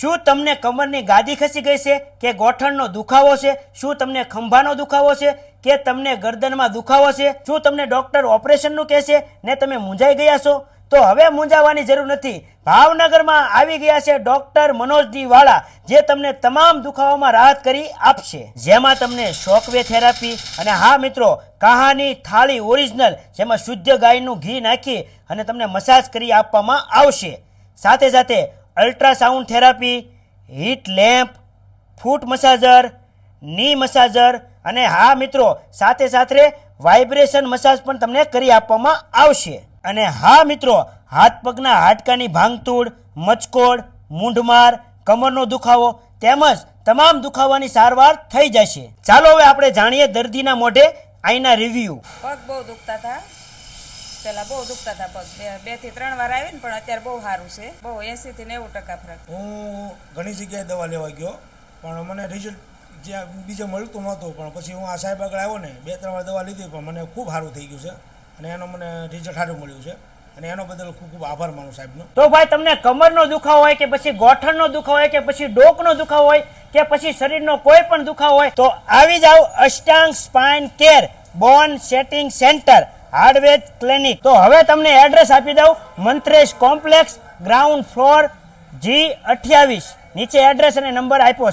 શું તમને કમરની ગાદી ખસી ગઈ છે કે ગોઠણનો દુખાવો છે? શું તમને ખંભાનો દુખાવો છે કે તમને ગરદનમાં દુખાવો છે? શું તમને ડોક્ટર ઓપરેશનનું કહેશે ને તમે મૂંઝાઈ ગયા છો? તો હવે મૂંઝાવાની જરૂર નથી. ભાવનગરમાં આવી ગયા છે ડોક્ટર મનોજજી વાળા, જે તમને તમામ દુખાવામાં રાહત કરી આપશે. જેમાં તમને શોકવે થેરાપી અને હા મિત્રો, કહાની થાળી ઓરિજિનલ, જેમાં શુદ્ધ ગાયનું ઘી નાખી અને તમને મસાજ કરી આપવામાં આવશે. સાથે સાથે ultrasound therapy, heat lamp, foot massager, ની મસાજર અને હા મિત્રો, સાથે સાથે વાઇબ્રેશન મસાજ પણ તમને કરી આપવામાં આવશે. અને હા મિત્રો, હાથ પગના હાડકાની ભાંગતૂડ મચકોડ, મૂંઢમાર, કમરનો દુખાવો તેમજ તમામ દુખાવાની સારવાર થઈ જશે. ચાલો હવે આપણે જાણીએ દર્દીના મોઢે આઈના રિવ્યુ. પગ બહુ દુખતા હતા? પેલા બહુ દુખતા હતા પગ. બે- બેથી ત્રણ વાર આવી ને પણ અત્યારે બહુ સારું છે. બહુ એસી થી નેવું ટકા ફરક. હું ઘણી જગ્યાએ દવા લેવા ગયો પણ મને રિઝલ્ટ જ્યાં બીજે મળતું નહોતું પણ પછી હું આ સાહેબ આગળ આવ્યો ને બે ત્રણ વાર દવા લીધી પણ મને ખૂબ સારું થઈ ગયું છે. અને એનો મને રિઝલ્ટ સારું મળ્યું છે. અને એનો બદલ ખૂબ ખૂબ આભાર માનું સાહેબનો. તો ભાઈ તમને કમરનો દુખાવો હોય કે પછી ગોઠણનો દુખાવો હોય કે પછી ડોકનો દુખાવો હોય કે પછી શરીરનો કોઈ પણ દુખાવો હોય તો આવી જાઓ Ashtang spine care bone setting centre. Hardware clinic. તો હવે તમને એડ્રેસ આપી દઉં. Mantresh complex, ground floor, G અઠ્યાવીસ. નીચે એડ્રેસ અને નંબર આપ્યો છે.